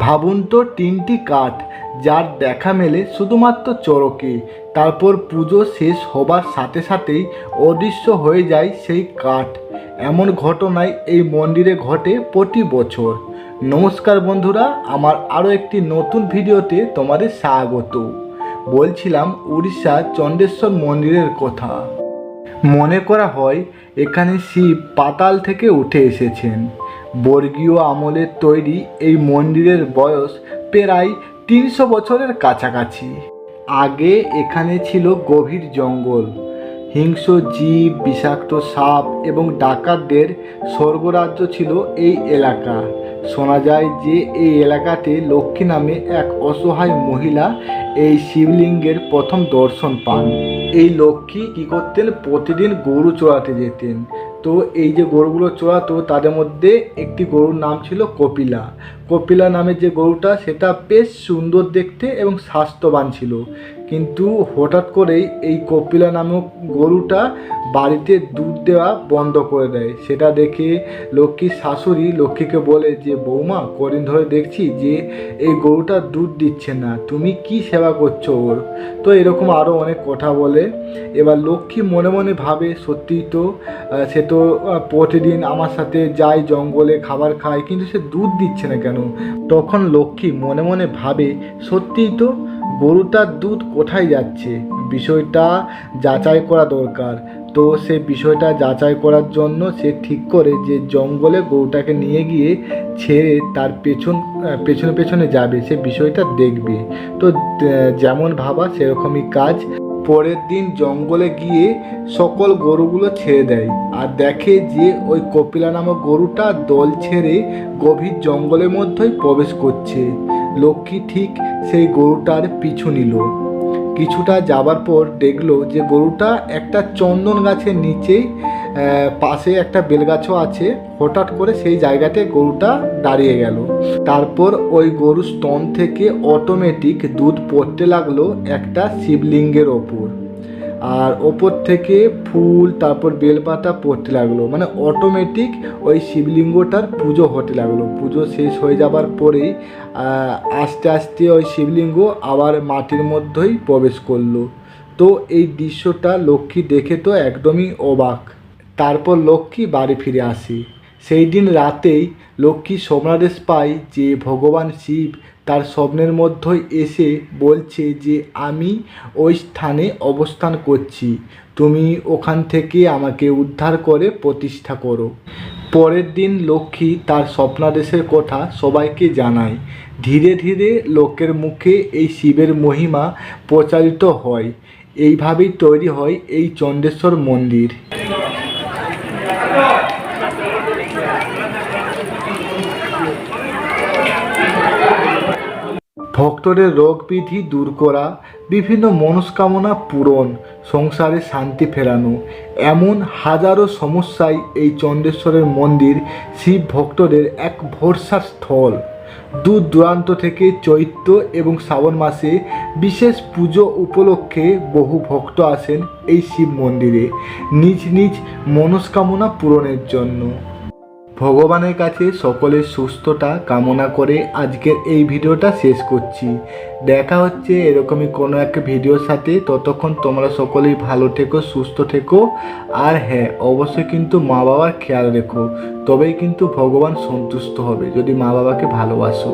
ভাবুন তো তিনটি কাঠ যার দেখা মেলে শুধুমাত্র চড়কে তারপর পুজো শেষ হবার সাথে সাথেই অদৃশ্য হয়ে যায় সেই কাঠ। এমন ঘটনায় এই মন্দিরে ঘটে প্রতি বছর। নমস্কার বন্ধুরা, আমার আরও একটি নতুন ভিডিওতে তোমাদের স্বাগত। বলছিলাম উড়িষ্যা চণ্ডেশ্বর মন্দিরের কথা। মনে করা হয় এখানে শিব পাতাল থেকে উঠে এসেছেন। বর্গীয় আমলের তৈরি এই মন্দিরের বয়স প্রায় তিনশো বছরের কাছাকাছি। আগে এখানে ছিল গভীর জঙ্গল। হিংস্র জীব, বিষাক্ত সাপ এবং ডাকাতদের স্বর্গরাজ্য ছিল এই এলাকা। শোনা যায় যে এই এলাকাতে লক্ষ্মী নামে এক অসহায় মহিলা এই শিবলিঙ্গের প্রথম দর্শন পান। এই লক্ষ্মী কী করতেন? প্রতিদিন গরু চড়াতে যেতেন। তো এই যে গরুগুলো চড়াতো তাদের মধ্যে একটি গরুর নাম ছিল কপিলা। কপিলা নামের যে গরুটা, সেটা বেশ সুন্দর দেখতে এবং স্বাস্থ্যবান ছিল। কিন্তু হঠাৎ করেই এই কপিলা নামক গরুটা বাড়িতে দুধ দেওয়া বন্ধ করে দেয়। সেটা দেখে লক্ষ্মীর শাশুড়ি লক্ষ্মীকে বলে যে, বৌমা, কদিন ধরে দেখছি যে এই গরুটা দুধ দিচ্ছে না। তুমি কি সেবা করছ ওর? তো এরকম আরও অনেক কথা বলে। এবার লক্ষ্মী মনে মনে ভাবে সত্যিই তো সে তো প্রতিদিন আমার সাথে যায়, জঙ্গলে খাবার খায়, কিন্তু সে দুধ দিচ্ছে না কেন? তখন লক্ষ্মী মনে মনে ভাবে, সত্যিই তো গরুটার দুধ কোথায় যাচ্ছে? বিষয়টা যাচাই করা দরকার। তো সে বিষয়টা যাচাই করার জন্য সে ঠিক করে যে জঙ্গলে গরুটাকে নিয়ে গিয়ে ছেড়ে তার পেছন, পেছনে পেছনে যাবে। সে বিষয়টা দেখবে। তো যেমন ভাবা সেরকমই কাজ। পরের দিন জঙ্গলে গিয়ে সকল গরুগুলো ছেড়ে দেয় আর দেখে যে ওই কপিলা নামক গরুটা দল ছেড়ে গভীর জঙ্গলের মধ্যেই প্রবেশ করছে। লক্ষ্মী ঠিক সেই গরুটার পিছু নিল। কিছুটা যাবার পর দেখল যে গরুটা একটা চন্দন গাছের নিচেই পাশে একটা বেলগাছও আছে। হঠাৎ করে সেই জায়গাতে গরুটা দাঁড়িয়ে গেল। তারপর ওই গরুর স্তন থেকে অটোমেটিক দুধ পড়তে লাগল একটা শিবলিঙ্গের ওপর। আর ওপর থেকে ফুল, তারপর বেলপাতা পড়তে লাগল। মানে অটোমেটিক ওই শিবলিঙ্গটার পুজো হতে লাগল। পুজো শেষ হয়ে যাবার পরেই আস্তে আস্তে ওই শিবলিঙ্গ আবার মাটির মধ্যেই প্রবেশ করল। তো এই দৃশ্যটা লক্ষ্মী দেখে তো একদমই অবাক। তারপর লক্ষ্মী বাড়ি ফিরে আসে। সেই দিন রাতেই লক্ষ্মী স্বপ্নাদেশ পায় যে ভগবান শিব তার স্বপ্নের মধ্যে এসে বলছে যে, আমি ওই স্থানে অবস্থান করছি। তুমি ওখান থেকে আমাকে উদ্ধার করে প্রতিষ্ঠা করো। পরের দিন লক্ষ্মী তার স্বপ্নাদেশের কথা সবাইকে জানায়। ধীরে ধীরে লোকের মুখে এই শিবের মহিমা প্রচারিত হয়। এইভাবেই তৈরি হয় এই চণ্ডেশ্বর মন্দির। ভক্তদের রোগ বিধি দূর করা, বিভিন্ন মনস্কামনা পূরণ, সংসারে শান্তি ফেরানো, এমন হাজারো সমস্যায় এই চণ্ডেশ্বরের মন্দির শিব ভক্তদের এক ভরসার স্থল। দূর দূরান্ত থেকে চৈত্র এবং শ্রাবণ মাসে বিশেষ পুজো উপলক্ষে বহু ভক্ত আসেন এই শিব মন্দিরে, নিজ নিজ মনস্কামনা পূরণের জন্য। ভগবানের কাছে সকলের সুস্থতা কামনা করে আজকের এই ভিডিওটা শেষ করছি। দেখা হচ্ছে এরকমই কোনো এক ভিডিওর সাথে। ততক্ষণ তোমরা সকলেই ভালো থেকো, সুস্থ থেকো। আর হ্যাঁ অবশ্যই কিন্তু মা বাবার খেয়াল রেখো। তবেই কিন্তু ভগবান সন্তুষ্ট হবে, যদি মা বাবাকে ভালোবাসো।